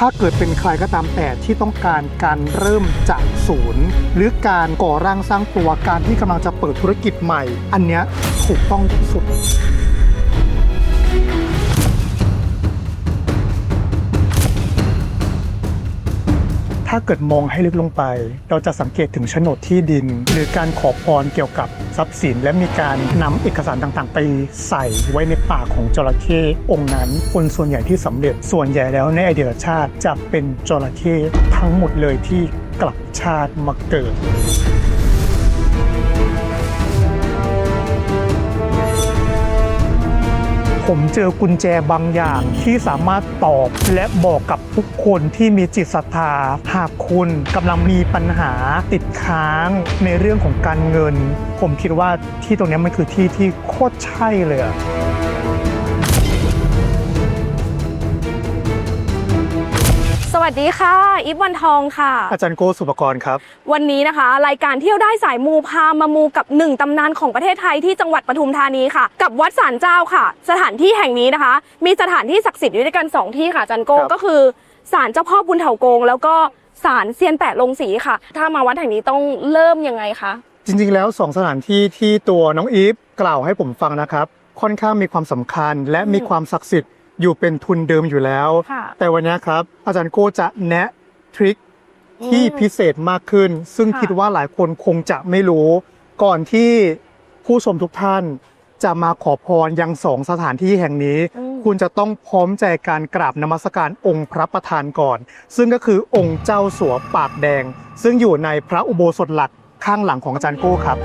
ถ้าเกิดเป็นใครก็ตามแต่ที่ต้องการการเริ่มจากศูนย์ หรือการก่อร่างสร้างตัวการที่กำลังจะเปิดธุรกิจใหม่ อันเนี้ยถูกต้องที่สุดาเกิดมองให้ลึกลงไป เราจะสังเกตถึงโฉนดที่ดิน หรือการขอพรเกี่ยวกับทรัพย์สิน และมีการนำเอกสารต่างๆ ไปใส่ไว้ในปากของจระเข้องค์นั้น คนส่วนใหญ่ที่สำเร็จส่วนใหญ่แล้วในอดีตชาติจะเป็นจระเข้ทั้งหมดเลยที่กลับชาติมาเกิด ผมเจอกุญแจบางอย่างที่สามารถตอบและบอกกับทุกคนที่มีจิตศรัทธา หากคุณกำลังมีปัญหาติดค้างในเรื่องของการเงิน ผมคิดว่าที่ตรงนี้มันคือที่ที่โคตรใช่เลยอะ วัสดีค่ะอีฟวันทองค่ะ อาจารย์โกสุปกรณ์ครับ วันนี้นะคะ รายการเที่ยวได้สายมูพามามูกับหนึ่งตำนานของประเทศไทยที่จังหวัดปทุมธานีค่ะ กับวัดสารเจ้าค่ะ สถานที่แห่งนี้นะคะ มีสถานที่ศักดิ์สิทธิ์อยู่ด้วยกันสองที่ค่ะอาจันโกครับ ก็คือศาลเจ้าพ่อบุญเถากง แล้วก็ศาลเซียนแปะลงสีค่ะ ถ้ามาวัดแห่งนี้ต้องเริ่มยังไงคะจริงๆ แล้วสองสถานที่ที่ตัวน้องอีฟกล่าวให้ผมฟังนะครับ ค่อนข้างมีความสำคัญและมีความศักดิ์สิทธิ์ อยู่เป็นทุนเดิมอยู่แล้ว ค่ะ แต่วันนี้ครับ อาจารย์โก้จะแนะทริคที่อืมพิเศษมากขึ้น ซึ่งค่ะคิดว่าหลายคนคงจะไม่รู้ ก่อนที่ผู้ชมทุกท่านจะมาขอพรยังสองสถานที่แห่งนี้ อืม คุณจะต้องพร้อมใจการกราบนมัสการองค์พระประธานก่อน ซึ่งก็คือองค์เจ้าสัวปากแดง ซึ่งอยู่ในพระอุโบสถหลักข้างหลังของอาจารย์โก้ครับ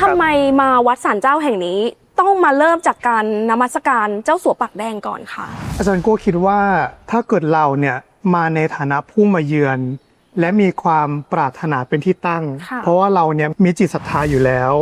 ทำไมมาวัดสารเจ้าแห่งนี้ต้องมาเริ่มจากการนมัสการเจ้าสัวปากแดงก่อนค่ะอาจารย์โก้คิดว่าถ้าเกิดเราเนี่ยมาในฐานะผู้มาเยือน และมีความปรารถนาเป็นที่ตั้งค่ะเพราะว่าเราเนี่ยมีจิตศรัทธาอยู่แล้ว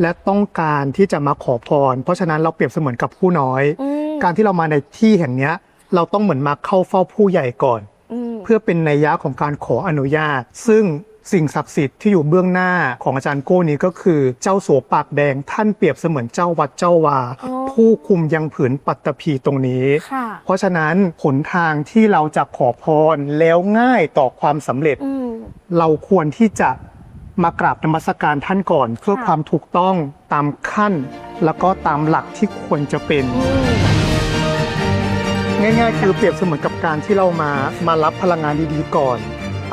และต้องการที่จะมาขอพร เพราะฉะนั้นเราเปรียบเสมือนกับผู้น้อยอืมการที่เรามาในที่แห่งเนี้ยเราต้องเหมือนมาเข้าเฝ้าผู้ใหญ่ก่อนอืมเพื่อเป็นนัยยะของการขออนุญาต ซึ่ง สิ่งศักดิ์สิทธิ์ที่อยู่เบื้องหน้าของอาจารย์โก้นี้ก็คือเจ้าสัวปากแดงท่านเปรียบเสมือนเจ้าวัดเจ้าวาอ๋อผู้คุมยังผืนปัตตภีตรงนี้ค่ะเพราะฉะนั้นหนทางที่เราจะขอพรแล้วง่ายต่อความสำเร็จอืมเราควรที่จะมากราบนมัสการท่านก่อน เพื่อค่ะความถูกต้องตามขั้น แล้วก็ตามหลักที่ควรจะเป็นอืมง่ายๆ คือเปรียบเสมือนกับการที่เรามามารับพลังงานดีๆก่อน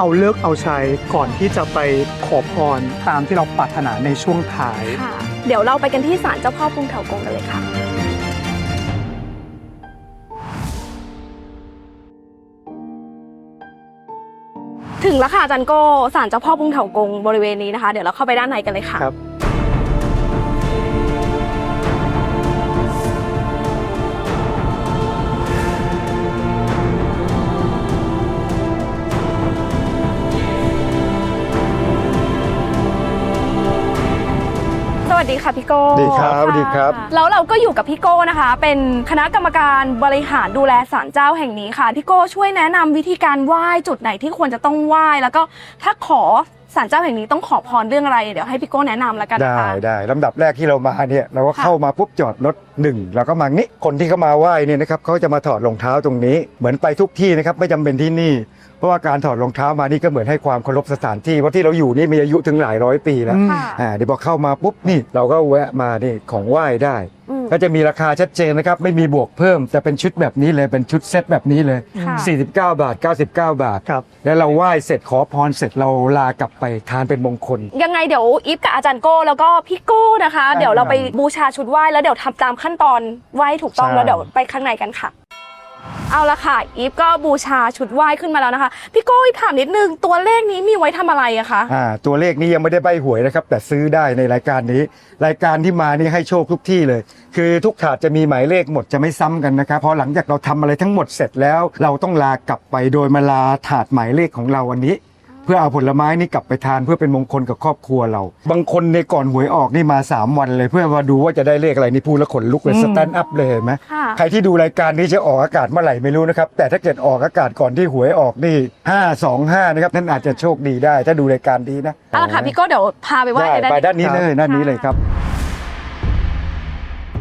เอาเลิกเอาชัยก่อนที่จะไปขอพรตามที่เราปรารถนาในช่วงท้าย ค่ะ เดี๋ยวเราไปกันที่ศาลเจ้าพ่อปุงเถากงกันเลยค่ะ ถึงแล้วค่ะอาจันโก้ศาลเจ้าพ่อปุงเถากงบริเวณนี้นะคะ เดี๋ยวเราเข้าไปด้านในกันเลยค่ะ ครับ ดีค่ะพี่โก้สวัสดีครับสวัสดีครับะแล้วเราก็อยู่กับพี่โก้นะคะ เป็นคณะกรรมการบริหารดูแลศาลเจ้าแห่งนี้ค่ะพี่โก้ช่วยแนะนำวิธีการไหว้จุดไหนที่ควรจะต้องไหว้แล้วก็ถ้าขอศาลเจ้าแห่งนี้ต้องขอพรเรื่องอะไรเดี๋ยวให้พี่โก้แนะนำแล้วกันนะได้คะได้ลำดับแรกที่เรามาเนี่ยเราก็ค่ะเข้ามาปุ๊บจอดรถหนึ่งเราก็มางี้คนที่เขามาไหว้เนี่ยนะครับเขาจะมาถอดรองเท้าตรงนี้ เหมือนไปทุกที่นะครับไม่จำเป็นที่นี่ เพราะว่าการถอดรองเท้ามานี่ก็เหมือนให้ความเคารพสถานที่เพราะที่เราอยู่นี่มีอายุถึงหลายร้อยปีแล้วอืมค่ะ อ่าเดี๋ยวพอเข้ามาปุ๊บนี่เราก็แวะมานี่ของไหว้ได้ อืม ก็จะมีราคาชัดเจนนะครับ ไม่มีบวกเพิ่มจะเป็นชุดแบบนี้เลยเป็นชุดเซตแบบนี้เลย ค่ะ 49 บาท 99 บาท ครับ แล้วเราไหว้เสร็จขอพรเสร็จเราลากลับไปทานเป็นมงคล ยังไงเดี๋ยวอีฟกับอาจารย์โก้แล้วก็พี่โก้นะคะ ได้เดี๋ยวเราไปครับบูชาชุดไหว้แล้วเดี๋ยวทำตามขั้นตอนไหว้ถูกต้องใช่ แล้วเดี๋ยวไปข้างในกันค่ะ เอาละค่ะ อีฟก็บูชาชุดไหว้ขึ้นมาแล้วนะคะ พี่โก้อีฟถามนิดนึง ตัวเลขนี้มีไว้ทำอะไรอะคะอ่าตัวเลขนี้ยังไม่ได้ใบหวยนะครับ แต่ซื้อได้ในรายการนี้ รายการที่มานี่ให้โชคทุกที่เลย คือทุกถาดจะมีหมายเลขหมดจะไม่ซ้ำกันนะครับพอหลังจากเราทำอะไรทั้งหมดเสร็จแล้ว เราต้องลากลับไปโดยมาลาถาดหมายเลขของเราวันนี้ พื่อเอาผลไม้นี่กลับไปทานเพื่อเป็นมงคลกับครอบครัวเรา บางคนในก่อนหวยออกนี่มา 3 วันเลย เพื่อมาดูว่าจะได้เลขอะไรนี่พูดแล้วขนลุกเลยอืมสแตนด์อัพเลยเห็นไหมค่ะ ใครที่ดูรายการนี้จะออกอากาศเมื่อไหร่ไม่รู้นะครับ แต่ถ้าเกิดออกอากาศก่อนที่หวยออกนี่ 5 2 5นะครับนั่นอาจจะโชคดีได้ ถ้าดูรายการนี้นะเอาละค่ะพี่โก้เดี๋ยวพาไปไหว้ได้กันได้ไปเลยด้านนี้เลยด้านนี้เลยครับ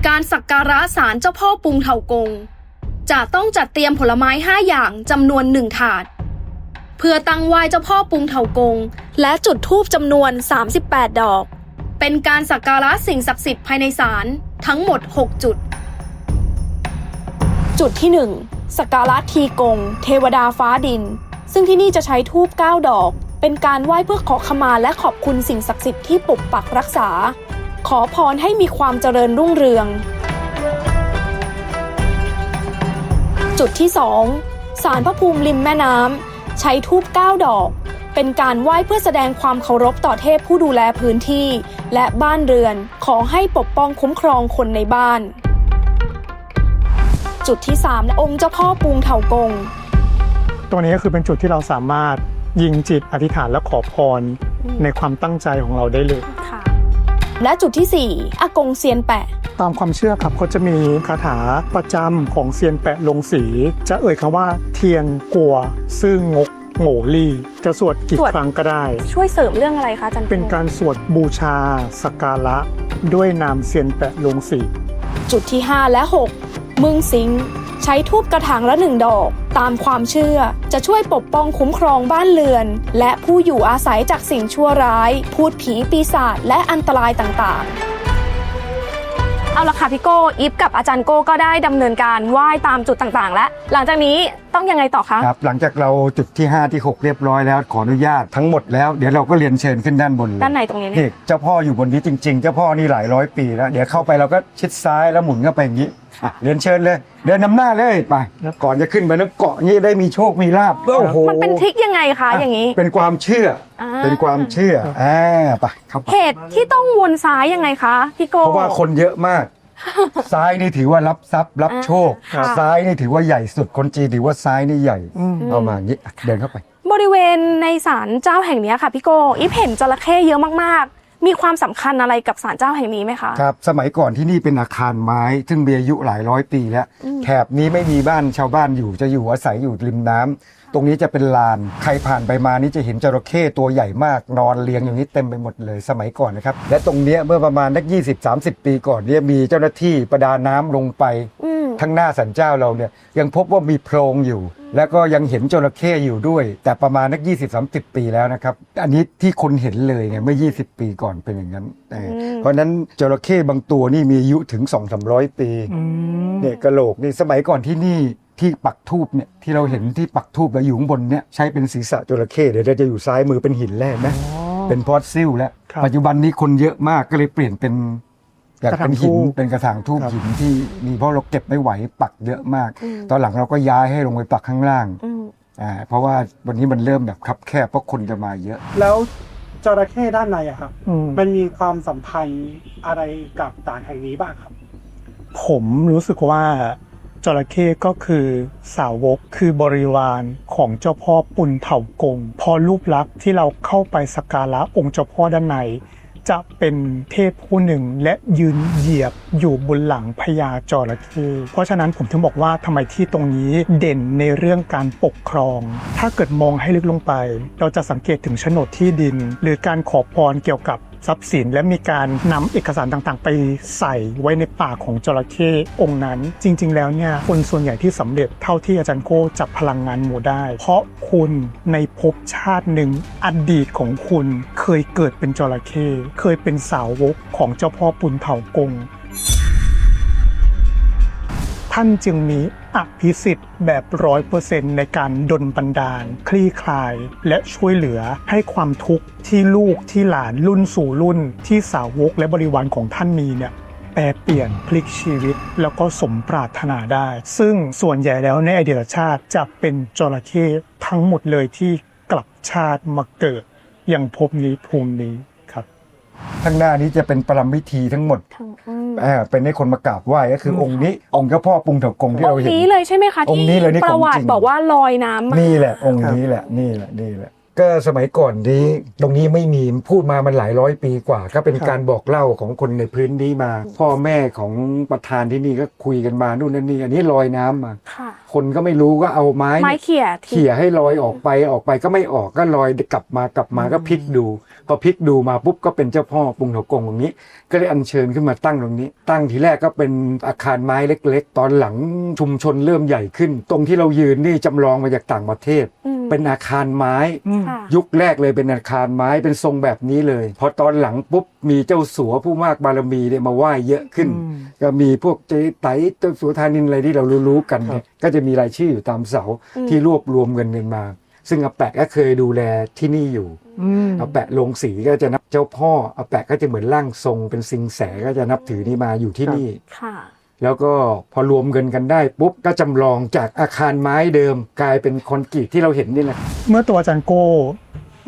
การสักการะศาลเจ้าพ่อปุงเถากง จะต้องจัดเตรียมผลไม้ 5 อย่างจำนวน 1 ถาด เพื่อตั้งไหว้เจ้าพ่อปุงเถากง และจุดธูปจำนวน 38 ดอก เป็นการสักการะสิ่งศักดิ์สิทธิ์ภายในศาลทั้งหมด 6 จุด จุดที่ 1 สักการะทีกง เทวดาฟ้าดิน ซึ่งที่นี่จะใช้ทูบ9ดอก เป็นการไหว้เพื่อขอขมาและขอบคุณสิ่งศักดิ์สิทธิ์ที่ปกปักรักษา ขอพรให้มีความเจริญรุ่งเรือง จุดที่2ศาลพระภูมิริมแม่น้ำ ใช้ทูบ9ดอก เป็นการไหว้เพื่อแสดงความเคารพต่อเทพผู้ดูแลพื้นที่ และบ้านเรือนขอให้ปกป้องคุ้มครองคนในบ้าน จุดที่ 3 องค์เจ้าพ่อปุงเถากง ตัวนี้ก็คือเป็นจุดที่เราสามารถยิงจิตอธิษฐานและขอพรอืมในความตั้งใจของเราได้เลยค่ะและจุดที่ 4 อากงเซียนแปะ ตามความเชื่อครับเขาจะมีคาถาประจำของเซียนแปะลงสี จะเอ่ยคำว่าเทียนกัว ซึ่งงกโง่ลี่จะสวดกี่สวดครั้งก็ได้ ช่วยเสริมเรื่องอะไรคะอาจันเป็นการสวดบูชาสักการะ ด้วยนามเซียนแปะลงสีจุดที่ 5 และ 6 มึงสิง ใช้ทูบกระถางละหนึ่งดอก ตามความเชื่อจะช่วยปกป้องคุ้มครองบ้านเรือน และผู้อยู่อาศัยจากสิ่งชั่วร้าย พูดผีปีศาจและอันตรายต่างๆ เอาละค่ะพี่โก้อีฟกับอาจารย์โก้ก็ได้ดำเนินการไหว้ตามจุดต่างๆ แล้วหลังจากนี้ต้องยังไงต่อคะครับ หลังจากเราจุดที่ 5 ที่ 6 เรียบร้อยแล้วขออนุญาตทั้งหมดแล้วเดี๋ยวเราก็เรียนเชิญขึ้นด้านบนเลยด้านในตรงนี้เนี่ยนี่เจ้าพ่ออยู่บนนี้จริงๆ เจ้าพ่อนี่หลายร้อยปีแล้วเดี๋ยวเข้าไปเราก็ชิดซ้ายแล้วหมุนเข้าไปอย่างนี้ อะเรียนเชิญเลย เดินนำหน้าเลยไป ครับ ก่อนจะขึ้นไปแล้วเกาะนี้ได้มีโชคมีลาบโอ้โหมันเป็นทริคยังไงคะอย่างนี้เป็นความเชื่ออ่าเป็นความเชื่ออ่าไปเข้าไปเหตุที่ต้องวนซ้ายยังไงคะพี่โก้เพราะว่าคนเยอะมาก ซ้ายนี่ถือว่ารับทรัพย์รับโชค อ่าซ้ายนี่ถือว่าใหญ่สุดคนจีนถือว่าซ้ายนี่ใหญ่อืม เอามาอย่างนี้อะเดินเข้าไป บริเวณในศาลเจ้าแห่งเนี้ยค่ะพี่โกอีฟเห็นจระเข้เยอะมากๆ มีความสำคัญอะไรกับศาลเจ้าแห่งนี้ไหมคะ ครับสมัยก่อนที่นี่เป็นอาคารไม้ ซึ่งมีอายุหลายร้อยปีแล้ว แถบนี้ไม่มีบ้านชาวบ้านอยู่จะอยู่อาศัยอยู่ริมน้ำ ตรงนี้จะเป็นลาน ใครผ่านไปมานี่จะเห็นจระเข้ตัวใหญ่มากนอนเรียงอย่างนี้เต็มไปหมดเลยสมัยก่อนนะครับ และตรงเนี้ยเมื่อประมาณนัก 20-30 ปีก่อนเนี่ยมีเจ้าหน้าที่ประดาน้ำลงไป อืม ทั้งหน้าสันเจ้าเราเนี่ยยังพบว่ามีโพรงอยู่ แล้วก็ยังเห็นจระเข้อยู่ด้วย แต่ประมาณนัก 20-30 ปีแล้วนะครับ อันนี้ที่คนเห็นเลยไงเมื่อ 20 ปีก่อนเป็นอย่างนั้นเอออม เพราะฉะนั้นจระเข้บางตัวนี่มีอายุถึง 2-300 ปี อืม เนี่ยกระโหลกนี่สมัยก่อนที่นี่ ที่ปักทูบเนี่ยที่เราเห็นที่ปักทูบแล้วอยู่ข้างบนเนี่ยใช้เป็นศีรษะจระเข้เดี๋ยวเราจะอยู่ซ้ายมือเป็นหินแร่ไหมอ๋อเป็นพอสซิลแล้วครับปัจจุบันนี้คนเยอะมากก็เลยเปลี่ยนเป็นอยากเป็นหินกระถางธูปเป็นกระถางทูบครับ หินที่มีเพราะเราเก็บไม่ไหวปักเยอะมาก อืม ตอนหลังเราก็ย้ายให้ลงไปปักข้างล่างอืมอ่าเพราะว่าวันนี้มันเริ่มแบบคับแคบเพราะคนจะมาเยอะ แล้วจระเข้ด้านในอะครับ อืม มันมีความสัมพันธ์อะไรกับศาลแห่งนี้บ้างครับ ผมรู้สึกว่า จระเข้ก็คือสาวกคือบริวารของเจ้าพ่อปุณเถากง พอรูปลักษณ์ที่เราเข้าไปสักการะองค์เจ้าพ่อด้านในจะเป็นเทพผู้หนึ่งและยืนเหยียบอยู่บนหลังพญาจระเข้เพราะฉะนั้นผมถึงบอกว่าทำไมที่ตรงนี้เด่นในเรื่องการปกครอง ถ้าเกิดมองให้ลึกลงไป เราจะสังเกตถึงโฉนดที่ดิน หรือการขอพรเกี่ยวกับ ทรัพย์สิน และมีการนำเอกสารต่างๆ ไปใส่ไว้ในปากของจระเข้องค์นั้น จริง ๆ แล้วเนี่ยคนส่วนใหญ่ที่สำเร็จเท่าที่อาจารย์โก้จับพลังงานหมู่ได้ เพราะคุณในภพชาติหนึ่งอดีตของคุณเคยเกิดเป็นจระเข้เคยเป็นสาวกของเจ้าพ่อปุณเถากง ท่านจึงมีอภิสิทธิ์แบบร้อยเปอร์เซ็นต์ในการดลบันดาล คลี่คลาย และช่วยเหลือให้ความทุกข์ที่ลูกที่หลานรุ่นสู่รุ่น ที่สาวกและบริวารของท่านมีเนี่ยแปลเปลี่ยนพลิกชีวิตแล้วก็สมปรารถนาได้ ซึ่งส่วนใหญ่แล้วในอดีตชาติจะเป็นจระเข้ทั้งหมดเลยที่กลับชาติมาเกิดอย่างภพนี้ภูมินี้ ข้างหน้านี้จะเป็นปรำพิธีทั้งหมดทั้งอืมอ่าเป็นให้คนมากราบไหว้ก็คือองค์นี้องค์เจ้าพ่อปรุงเถากงที่อเรางค์เห็นนี้เลยใช่ไหมคะองค์นี้เลยนี่ที่ประวัของจติริงบอกว่าลอยน้ำมานี่แหละองค์นี้แหละนี่แหละนี่แหละ ก็สมัยก่อนนี้ตรงนี้ไม่มีพูดมามันหลายร้อยปีกว่า ก็เป็นครับ การบอกเล่าของคนในพื้นนี้มา พ่อแม่ของประธานที่นี่ก็คุยกันมานู่นนั่นนี่อันนี้ลอยน้ำมา ค่ะ คนก็ไม่รู้ก็เอาไม้ไม้เขี่ยทิ้ง เขี่ยให้ลอยออกไปออกไปก็ไม่ออกก็ลอยกลับมากลับมาก็พลิกดู พอพลิกดูมาปุ๊บก็เป็นเจ้าพ่อปรุงเถากงตรงนี้ ก็เลยอัญเชิญขึ้นมาตั้งตรงนี้ ตั้งทีแรกก็เป็นอาคารไม้เล็ก ๆ ตอนหลังชุมชนเริ่มใหญ่ขึ้น ตรงที่เรายืนนี่จำลองมาจากต่างประเทศอืมเป็นอาคารไม้ค่ะยุคแรกเลยเป็นอาคารไม้เป็นทรงแบบนี้เลย พอตอนหลังปุ๊บมีเจ้าสัวผู้มากบารมีเนี่ยมาไหว้เยอะขึ้นอืมก็มีพวกเจ๊ไตเจ้าสัวธานินอะไรที่เรารู้ๆกันเนี่ยก็จะมีรายชื่ออยู่ตามเสาอืมที่รวบรวมเงินกันมา ซึ่งอาแปะก็เคยดูแลที่นี่อยู่อืมอาแปะลงสีก็จะนับเจ้าพ่ออาแปะก็จะเหมือนร่างทรงเป็นสิงแสก็จะนับถือนี่มาอยู่ที่นี่ค่ะแล้วก็พอรวมเงินกันได้ปุ๊บก็จำลองจากอาคารไม้เดิมกลายเป็นคอนกรีตที่เราเห็นนี่แหละเมื่อตัวอาจารย์โก้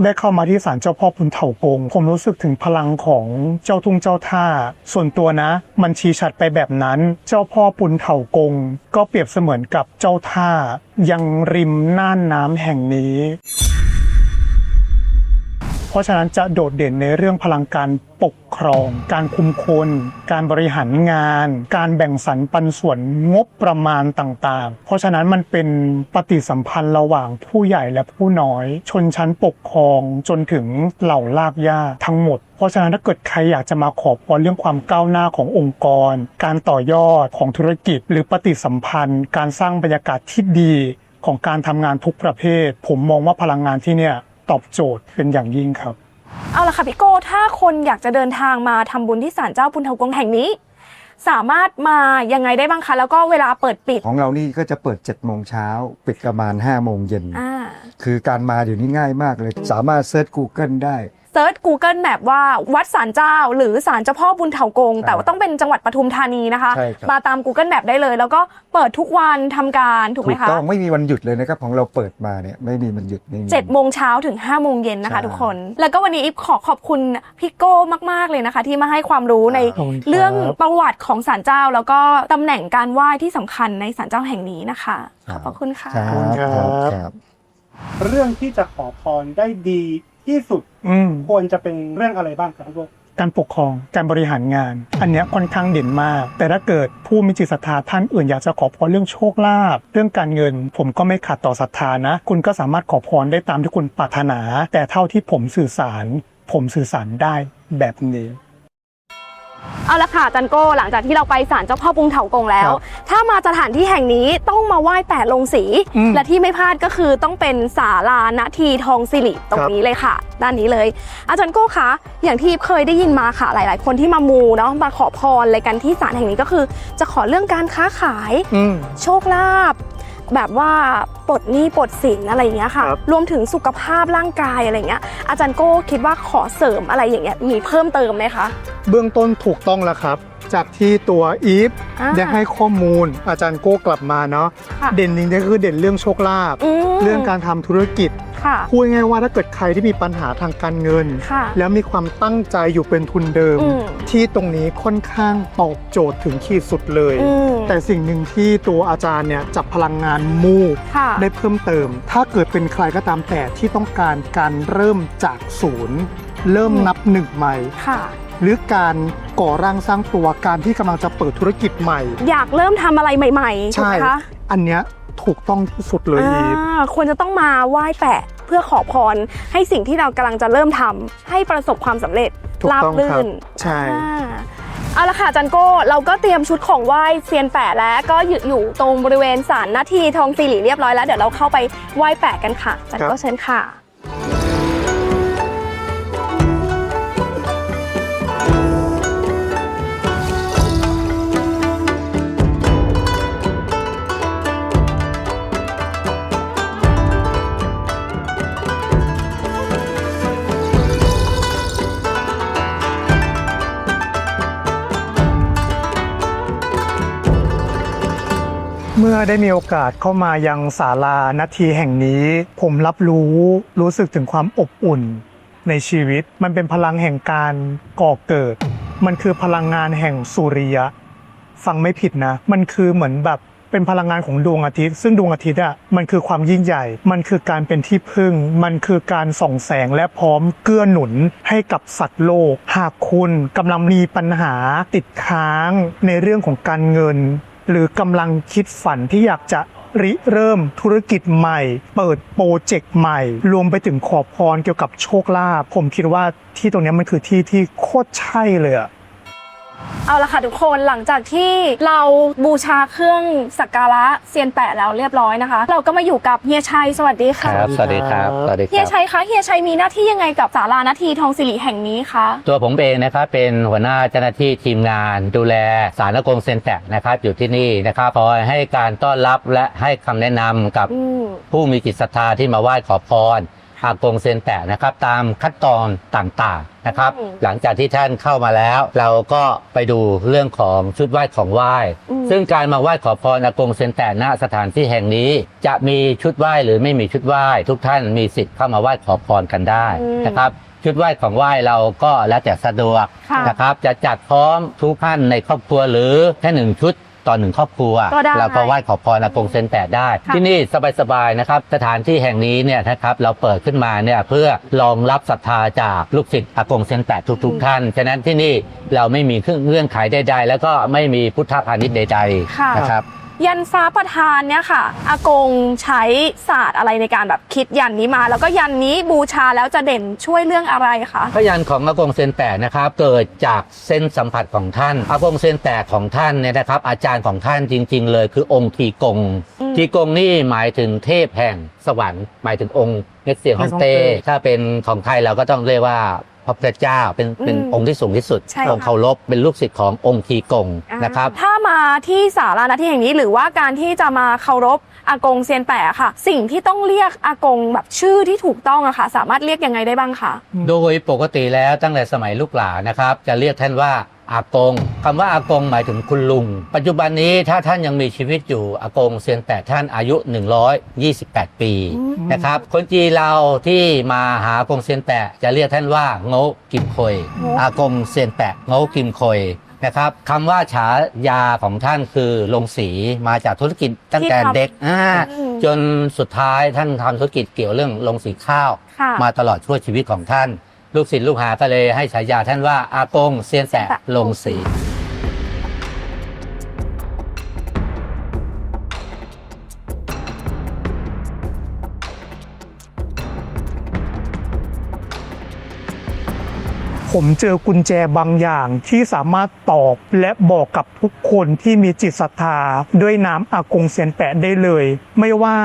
ได้เข้ามาที่ศาลเจ้าพ่อพุนเถากง ผมรู้สึกถึงพลังของเจ้าทุ่งเจ้าท่า ส่วนตัวนะ มันชี้ชัดไปแบบนั้น เจ้าพ่อปุนเถากง ก็เปรียบเสมือนกับเจ้าท่า ยังริมน่านน้ำแห่งนี้ เพราะฉะนั้นจะโดดเด่นในเรื่องพลังการปกครอง การคุมคน การบริหารงาน การแบ่งสรรปันส่วนงบประมาณต่างๆ เพราะฉะนั้นมันเป็นปฏิสัมพันธ์ระหว่างผู้ใหญ่และผู้น้อย ชนชั้นปกครองจนถึงเหล่าลากย่าทั้งหมด เพราะฉะนั้นถ้าเกิดใครอยากจะมาขอพรเรื่องความก้าวหน้าขององค์กร การต่อยอดของธุรกิจ หรือปฏิสัมพันธ์ การสร้างบรรยากาศที่ดีของการทำงานทุกประเภท ผมมองว่าพลังงานที่เนี่ย ตอบโจทย์เป็นอย่างยิ่งครับ เอาละค่ะพี่โก้ถ้าคนอยากจะเดินทางมาทำบุญที่ศาลเจ้าปุณเถากงแห่งนี้ สามารถมายังไงได้บ้างคะแล้วก็เวลาเปิดปิดของเรานี่ก็จะเปิด7จ็ดโมงเช้าปิดประมาณ5้าโมงเย็น อ่าคือการมาเดี๋ยวนี้ง่ายมากเลย สามารถเซิร์ช Google ได้ เซิร์ช Google Map ว่าวัดศาลเจ้า หรือศาลเจ้าพ่อบุญเถากง แต่ว่าต้องเป็นจังหวัดปทุมธานีนะคะ ใช่ครับ มาตาม Google Map ได้เลย แล้วก็เปิดทุกวันทำการถูกไหถูมกคะต้องไม่มีวันหยุดเลยนะครับ ของเราเปิดมาเนี่ยไม่มีวันหยุดไม่มี เจ็ดโมงเช้าถึง5้าโมงเย็นนะคะ ใช่ทุกคน แล้วก็วันนี้อิฟขอขอบคุณพี่โก้มาก ๆ เลยนะคะ ที่มาให้ความรู้ในขอบคุณครับ เรื่องประวัติของศาลเจ้า แล้วก็ตำแหน่งการไหว้ที่สำคัญในศาลเจ้าแห่งนี้นะคะขอบพระคุณค่ะ ครับขอบคุณครับครับ เรื่องที่จะขอพรได้ดี ที่สุดอืม ควรจะเป็นเรื่องอะไรบ้างครับพี่โก้การปกครองการบริหารงาน อันเนี้ยค่อนข้างเด่นมาก แต่ถ้าเกิดผู้มีจิตศรัทธาท่านอื่นอยากจะขอพรเรื่องโชคลาภเรื่องการเงิน ผมก็ไม่ขัดต่อศรัทธานะ คุณก็สามารถขอพรได้ตามที่คุณปรารถนา แต่เท่าที่ผมสื่อสาร ผมสื่อสารได้แบบนี้ เอาละค่ะจันโก้หลังจากที่เราไปศาลเจ้าพ่อปุงเถากงแล้วครับถ้ามาสถานที่แห่งนี้ต้องมาไหว้แปดลงสีอืมและที่ไม่พลาดก็คือต้องเป็นศาลาณทีทองสิริตรงครับนี้เลยค่ะ ด้านนี้เลย อาจารย์โก้คะอย่างที่เคยได้ยินมาค่ะหลาย ๆ คนที่มามูเนาะมาขอพรอะไรกันที่ศาลแห่งนี้ก็คือ จะขอเรื่องการค้าขายอืมโชคลาภ แบบว่าปลดหนี้ปลดสินอะไรอย่างเงี้ยค่ะ ครับ รวมถึงสุขภาพร่างกายอะไรเงี้ย อาจารย์โก้คิดว่าขอเสริมอะไรอย่างเงี้ยมีเพิ่มเติมไหมคะ เบื้องต้นถูกต้องแล้วครับ จากที่ตัวอีฟอ่าได้ให้ข้อมูลอาจารย์โก้กลับมาเนาะค่ะเด่นจริงๆก็คือเด่นเรื่องโชคลาภมเรื่องการทำธุรกิจค่ะพูดง่ายๆว่าถ้าเกิดใครที่มีปัญหาทางการเงินค่ะแล้วมีความตั้งใจอยู่เป็นทุนเดิมอืมที่ตรงนี้ค่อนข้างตอบโจทย์ถึงขีดสุดเลยอืมแต่สิ่งหนึ่งที่ตัวอาจารย์เนี่ยจับพลังงานมูค่ะได้เพิ่มเติม ถ้าเกิดเป็นใครก็ตามแต่ที่ต้องการการเริ่มจากศูนย์ เริ่มนับหนึ่งใหม่ค่ะ หรือการก่อร่างสร้างตัวการที่กำลังจะเปิดธุรกิจใหม่ อยากเริ่มทำอะไรใหม่ๆถูกใช่ไหมคะอันเนี้ยถูกต้องที่สุดเลยอีฟ อ่าควรจะต้องมาไหว้แปะเพื่อขอพร ให้สิ่งที่เรากำลังจะเริ่มทำให้ประสบความสำเร็จถูกราบต้องรื่ครับ น ใช่ อ่าเอาละค่ะจันโก้เราก็เตรียมชุดของไหว้เซียนแปะแล้วก็อยู่อยู่ตรงบริเวณศาลนาทีทองสิริเรียบร้อยแล้วเดี๋ยวเราเข้าไปไหว้แปะกันค่ะจันโก้เชิญค่ะ มื่อได้มีโอกาสเข้ามายังศาลานาทีแห่งนี้ ผมรับรู้รู้สึกถึงความอบอุ่นในชีวิต มันเป็นพลังแห่งการก่อเกิด มันคือพลังงานแห่งสุริยะ ฟังไม่ผิดนะ มันคือเหมือนแบบเป็นพลังงานของดวงอาทิตย์ ซึ่งดวงอาทิตย์อะมันคือความยิ่งใหญ่ มันคือการเป็นที่พึ่ง มันคือการส่องแสงและพร้อมเกื้อหนุนให้กับสัตว์โลก หากคุณกำลังมีปัญหาติดค้างในเรื่องของการเงิน หรือกำลังคิดฝันที่อยากจะริเริ่มธุรกิจใหม่ เปิดโปรเจกต์ใหม่ รวมไปถึงขอพรเกี่ยวกับโชคลาภผมคิดว่าที่ตรงนี้มันคือที่ที่โคตรใช่เลยอะ เอาละค่ะทุกคนหลังจากที่เราบูชาเครื่องสักการะเซียนแปะแล้วเรียบร้อยนะคะ เราก็มาอยู่กับเฮียชัยสวัสดีคค่ะ รับ สวัสดีครับ สวัสดีคเฮียรับชัยคะเฮียชัยมีหน้าที่ยังไงกับศาลานาทีทองสิริแห่งนี้คะ ตัวผมเองนะครับเป็นหัวหน้าเจ้าหน้าที่ทีมงาน ดูแลสารกงเซนแตกนะครับอยู่ที่นี่นะครับคอยให้การต้อนรับและให้คำแนะนำกับอืม ผู้มีจิตศรัทธาที่มาไหว้ขอพร อากงเซนแตกนะครับตามขั้นตอนต่างๆนะครับ อืมหลังจากที่ท่านเข้ามาแล้ว เราก็ไปดูเรื่องของชุดไหว้ของไหว้ อืม ซึ่งการมาไหว้ขอพรอากงเซนแตกณสถานที่แห่งนี้ จะมีชุดไหว้หรือไม่มีชุดไหว้ ทุกท่านมีสิทธิ์เข้ามาไหว้ขอพรกันได้นะครับ ชุดไหว้ของไหว้เราก็แล้วแต่สะดวก ค่ะ นะครับจะจัดพร้อมทุกท่านในครอบครัวหรือแค่หนึ่งชุด ต่อหนึ่งครอบครัว ก็ได้ เราก็ไหว้ขอพรอากงเซนแปดได้ ค่ะที่นี่สบายๆนะครับ สถานที่แห่งนี้เนี่ยนะครับเราเปิดขึ้นมาเนี่ยเพื่อรองรับศรัทธาจากลูกศิษย์อากงเซนแปดทุก ๆ ท่าน ฉะนั้นที่นี่เราไม่มีเครื่องเงื่อนไขใดๆ แล้วก็ไม่มีพุทธพาณิชย์ใดค่ะ ๆนะครับ ยันฟ้าประธานเนี่ยค่ะอากงใช้ศาสตร์อะไรในการแบบคิดยันนี้มา แล้วก็ยันนี้บูชาแล้วจะเด่นช่วยเรื่องอะไรคะพยันของอากงเซนแปะนะครับเกิดจากเส้นสัมผัสของท่านอากงเซนแปะของท่านเนี่ยนะครับ อาจารย์ของท่านจริง ๆ เลยคือองค์ทีกงอืมทีกงนี่หมายถึงเทพแห่งสวรรค์หมายถึงองค์เน็กเซียงฮ่องเต้ฮ่องเต้ถ้าเป็นของไทยเราก็ต้องเรียกว่า พระพุทธเจ้าเป็นเป็นอืมองค์ที่สูงที่สุดใช่องค์ค่ะเคารพเป็นลูกศิษย์ขององค์ทีกงอ่านะครับ ถ้ามาที่ศาลานาที่แห่งนี้หรือว่าการที่จะมาเคารพอากงเซียนแปะค่ะ สิ่งที่ต้องเรียกอากงแบบชื่อที่ถูกต้องอะค่ะ สามารถเรียกยังไงได้บ้างคะ โดยปกติแล้วตั้งแต่สมัยลูกหลานนะครับ จะเรียกท่านว่า อากงคำว่าอากงหมายถึงคุณลุง ปัจจุบันนี้ถ้าท่านยังมีชีวิตอยู่อากงเซียนแปดท่านอายุ 128 ปีอืมนะครับคนจีนเราที่มาหาอากงเซียนแปะจะเรียกท่านว่าโงกิมคอยโง่อากงเซียนแปะโงกิมคอยนะครับคำว่าฉายาของท่านคือลงสีมาจากธุรกิจตั้งแต่เด็กอ่าอืมจนสุดท้ายท่านทำธุรกิจเกี่ยวเรื่องลงสีข้าวค่ะมาตลอดช่วงชีวิตของท่าน ลูกศิษย์ลูกหาก็เลยให้ฉายาท่านว่าอากงเซียนแสะลงสี ผมเจอกุญแจบางอย่างที่สามารถตอบและบอกกับทุกคนที่มีจิตศรัทธา ด้วยน้ำอากงเซียนแปะได้เลย ไม่ว่า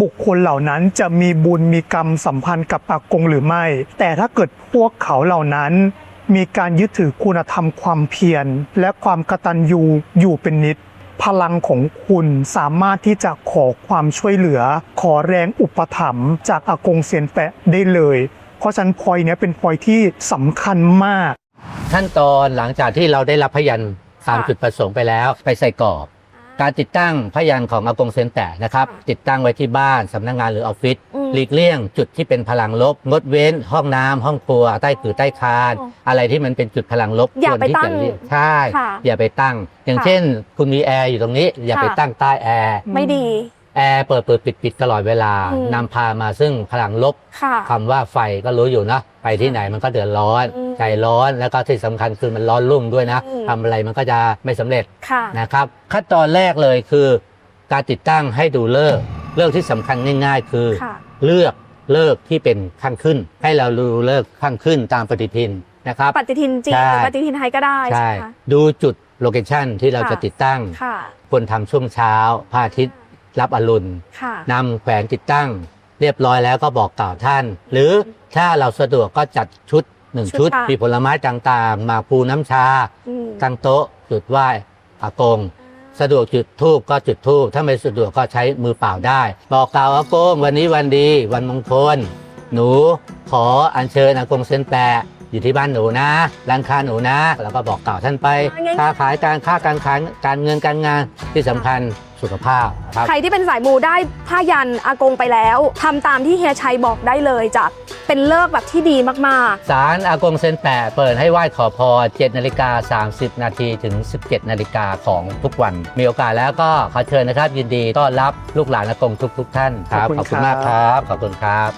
บุคคลเหล่านั้นจะมีบุญมีกรรมสัมพันธ์กับอากงหรือไม่ แต่ถ้าเกิดพวกเขาเหล่านั้น มีการยึดถือคุณธรรมความเพียร และความกตัญญูอยู่เป็นนิดพลังของคุณสามารถที่จะขอความช่วยเหลือ ขอแรงอุปถัมภ์จากอากงเซียนแปะได้เลย เพราะฉะนั้นพอยเนี้ยเป็นพอยที่สำคัญมาก ขั้นตอนหลังจากที่เราได้รับพยันตามค่ะจุดประสงค์ไปแล้ว ไปใส่กรอบ การติดตั้งพยันของอากงเซนแตะนะครับค่ะติดตั้งไว้ที่บ้านสำนักงานหรือออฟฟิศอืมหลีกเลี่ยง จุดที่เป็นพลังลบ งดเว้น ห้องน้ำห้องครัว ใต้คือใต้คาน อ๋ออะไรที่มันเป็นจุดพลังลบอย่าควรไปที่ตั้จะงเลี่ยงใช่ ค่ะอย่าไปตั้ง อย่างค่ะ เช่น คุณมีแอร์อยู่ตรงนี้ อย่าไปค่ะตั้งใต้แอร์ ไม่ดี แอร์เปิดเปิดปิดปิดตลอดเวลาอืม นำพามาซึ่งพลังลบค่ะ คำว่าไฟก็รู้อยู่นะไปที่ไหนมันก็เดือดร้อน อืมใจร้อนแล้วก็ที่สำคัญคือมันร้อนรุ่มด้วยนะอืม ทำอะไรมันก็จะไม่สำเร็จค่ะนะครับ ขั้นตอนแรกเลยคือ การติดตั้งให้ดูเลิกษ์เลิกษ์ที่สำคัญง่าย ๆ คือ ค่ะ เลือกเลิกษ์ที่เป็นข้างขึ้น ให้เราดูเลิกษ์ข้างขึ้นตามปฏิทินนะครับ ปฏิทินจีนใช่ หรือปฏิทินไทยก็ได้ใช่ใช่ไหมคะ ดูจุดโลเคชันที่เราค่ะ จะติดตั้ง ค่ะ ควรทำช่วงเช้าพระอาทิตย์ รับอรุณค่ะ นำแขวนติดตั้ง เรียบร้อยแล้วก็บอกกล่าวท่าน หรือถ้าเราสะดวกก็จัดชุดหนึ่งชุชุดดค่ะ มีผลไม้ต่างๆหมากพลูน้ำชา อืมตั้งโต๊ะจุดไหว้อากง สะดวกจุดทูบก็จุดทูบถ้าไม่สะดวกก็ใช้มือเปล่าได้ บอกกล่าวอากงวันนี้วันดี วันมงคล หนูขออัญเชิญอากงเซนแปะอยู่ที่บ้านหนูนะร้านค้าหนูนะ แล้วก็บอกกล่าวท่านไปง่ายๆค้าขายการค้าการขายการเงินการงานที่สำคัญ สุขภาพครับ ใครที่เป็นสายมูได้ผ้ายันอากงไปแล้วทำตามที่เฮียชัยบอกได้เลยจะเป็นเลิกษ์แบบที่ดีมากศาลอากงเซนแปะเปิดให้ไหว้ขอพร7นาฬิกา30 นาทีถึง 17 นาฬิกาของทุกวัน มีโอกาสแล้วก็ขอเชิญนะครับยินดีต้อนรับลูกหลานอากงทุก ๆ ท่านครับขอบคุณขอบคุณครับมากครับขอบคุณครับ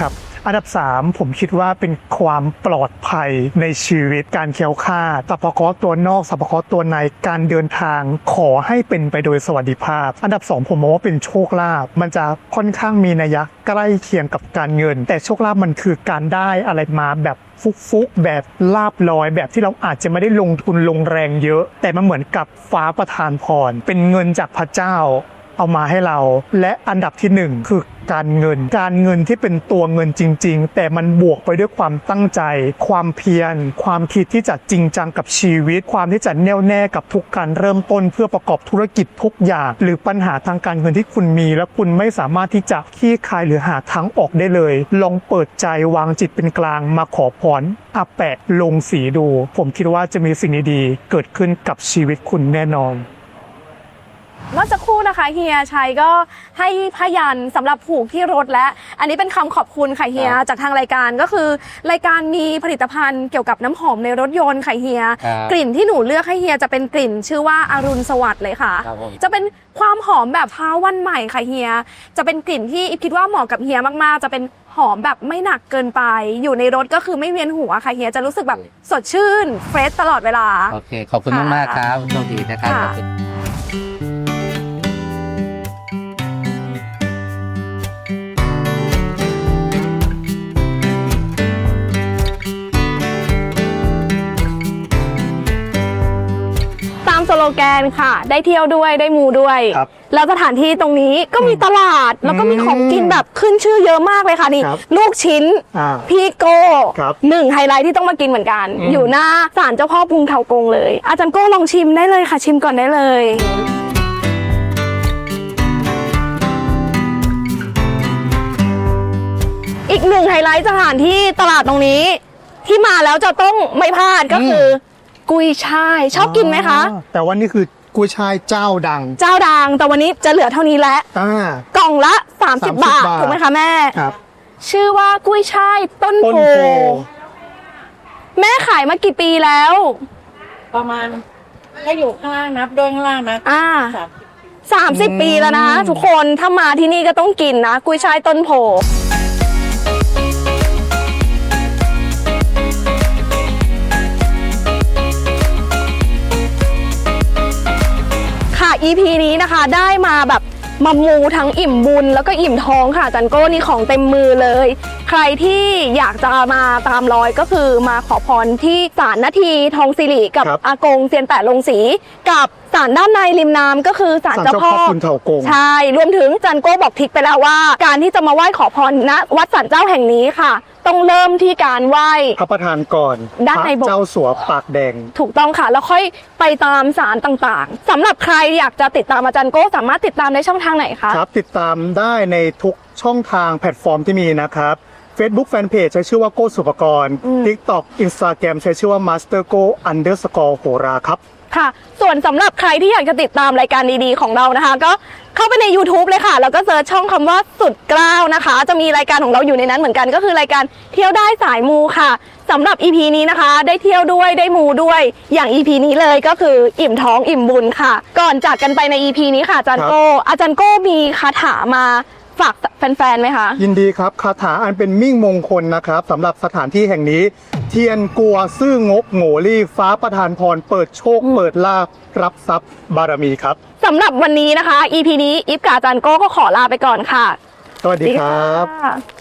ครับ อันดับ 3 ผมคิดว่าเป็นความปลอดภัยในชีวิตการเคี้ยวข่าสัพพคราะห์ตัวนอกสัพพคราะห์ตัวในการเดินทางขอให้เป็นไปโดยสวัสดิภาพ อันดับ 2 ผมมองว่าเป็นโชคลาภมันจะค่อนข้างมีนัยยะใกล้เคียงกับการเงิน แต่โชคลาภมันคือการได้อะไรมาแบบฟุกๆแบบลาบลอย แบบที่เราอาจจะไม่ได้ลงทุนลงแรงเยอะ แต่มันเหมือนกับฟ้าประทานพร เป็นเงินจากพระเจ้า เอามาให้เรา และอันดับที่หนึ่งคือการเงิน การเงินที่เป็นตัวเงินจริง ๆ แต่มันบวกไปด้วยความตั้งใจ ความเพียร ความคิดที่จะจริงจังกับชีวิต ความที่จะแน่วแน่กับทุกการเริ่มต้นเพื่อประกอบธุรกิจทุกอย่าง หรือปัญหาทางการเงินที่คุณมี และคุณไม่สามารถที่จะคลี่คลายหรือหาทางออกได้เลย ลองเปิดใจวางจิตเป็นกลางมาขอพรอาแปะลงสีดู ผมคิดว่าจะมีสิ่งดีๆเกิดขึ้นกับชีวิตคุณแน่นอน เมื่อสักครู่นะคะเฮียชัยก็ให้ผ้ายันสำหรับผูกที่รถและ อันนี้เป็นคำขอบคุณค่ะเฮียครับจากทางรายการก็คือ รายการมีผลิตภัณฑ์เกี่ยวกับน้ำหอมในรถยนต์ค่ะเฮีย ครับ กลิ่นที่หนูเลือกให้เฮียจะเป็นกลิ่น ชื่อว่าอารุณสวัสดิ์เลยค่ะ ครับผม จะเป็นความหอมแบบเช้าวันใหม่ค่ะเฮีย จะเป็นกลิ่นที่อิฟคิดว่าเหมาะกับเฮียมากๆ จะเป็นหอมแบบไม่หนักเกินไป อยู่ในรถก็คือไม่เวียนหัวค่ะเฮียจะรู้สึกแบบสดชื่นเฟรชตลอดเวลา โอเค ขอบคุณค่ะมากๆครับโชคดีนะครับค่ะ ขอบคุณ แกนค่ะ ได้เที่ยวด้วยได้มูด้วย ครับแล้วสถานที่ตรงนี้ก็มีตลาด แล้วก็มีของกินแบบขึ้นชื่อเยอะมากเลยค่ะนี่ ครับลูกชิ้นอ่าพี่โก้ครับหนึ่งไฮไลท์ที่ต้องมากินเหมือนกัน อืม อยู่หน้าศาลเจ้าพ่อพุงเถากงเลย อาจารย์โก้ลองชิมได้เลยค่ะ ชิมก่อนได้เลย อีกหนึ่งไฮไลท์สถานที่ตลาดตรงนี้ ที่มาแล้วจะต้องไม่พลาดก็คืออ กุยช่ายชอบกินไหมคะ อ๋อแต่ว่านี่คือกุ้ยช่ายเจ้าดัง เจ้าดังแต่วันนี้จะเหลือเท่านี้แล้วอ่า กล่องละ 30 30บาทบาท ถูกไหมคะแม่ ครับชื่อว่ากุ้ยช่ายต้นต้นโพโพแม่ขายมากี่ปีแล้ว ประมาณถ้าอยู่ข้างล่างนับด้วยข้างล่างนะอ่า สามสามสิบปีแล้วนะ ทุกคนถ้ามาที่นี่ก็ต้องกินนะ กุ้ยช่ายต้นโพ EP นี้นะคะได้มาแบบมามูทั้งอิ่มบุญแล้วก็อิ่มท้องค่ะจันโก้นี่ของเต็มมือเลย ใครที่อยากจะมาตามรอยก็คือมาขอพรที่ศาลนาทีทองสิริกับครับอากงเซียนแปะลงสีกับ ศาลด้านในริมน้ำก็คือศาลศาลเจ้าเจ้าพ่พ่ออคุณเถากง ใช่ รวมถึงจันโก้บอกทิกไปแล้วว่า การที่จะมาไหว้ขอพรณวัดสันเจ้าแห่งนี้ค่ะ ต้องเริ่มที่การไหว้ พระประธานก่อนด้านในพโบสถ์ระเจ้าสัวปากแดง ถูกต้องค่ะ แล้วค่อยไปตามสารต่างๆสำหรับใครอยากจะติดตามอาจารย์โก้สามารถติดตามได้ช่องทางไหนคะ ครับ ติดตามได้ในทุกช่องทางแพลตฟอร์มที่มีนะครับ Facebook Fanpage ใช้ชื่อว่าโก้สุปกรณ์อืม TikTok Instagram ใช้ชื่อว่า Master Go Underscore โหราครับ ค่ะ ส่วนสำหรับใครที่อยากจะติดตามรายการดีๆของเรานะคะ ก็เข้าไปใน YouTube เลยค่ะ แล้วก็เซิร์ชช่องคำว่าสุดกล้าวนะคะ จะมีรายการของเราอยู่ในนั้นเหมือนกัน ก็คือรายการเที่ยวได้สายมูค่ะสำหรับ EP นี้นะคะ ได้เที่ยวด้วยได้มูด้วย อย่าง EP นี้เลยก็คืออิ่มท้องอิ่มบุญค่ะ ก่อนจากกันไปใน EP นี้ค่ะอาจารย์โก้อาจารย์โก้มีคาถามา ฝากแฟนๆไหมคะ ยินดีครับคาถาอันเป็นมิ่งมงคลนะครับสำหรับสถานที่แห่งนี้ เทียนกัวซื่องกโง่ลี่ฟ้าประทานพรเปิดโชคอืมเปิดลาบรับทรัพย์บารมีครับสำหรับวันนี้นะคะ EP นี้อิฟกับอาจารย์โก้ก็ขอลาไปก่อนค่ะ สวัสดีครับสวัสดีค่ะ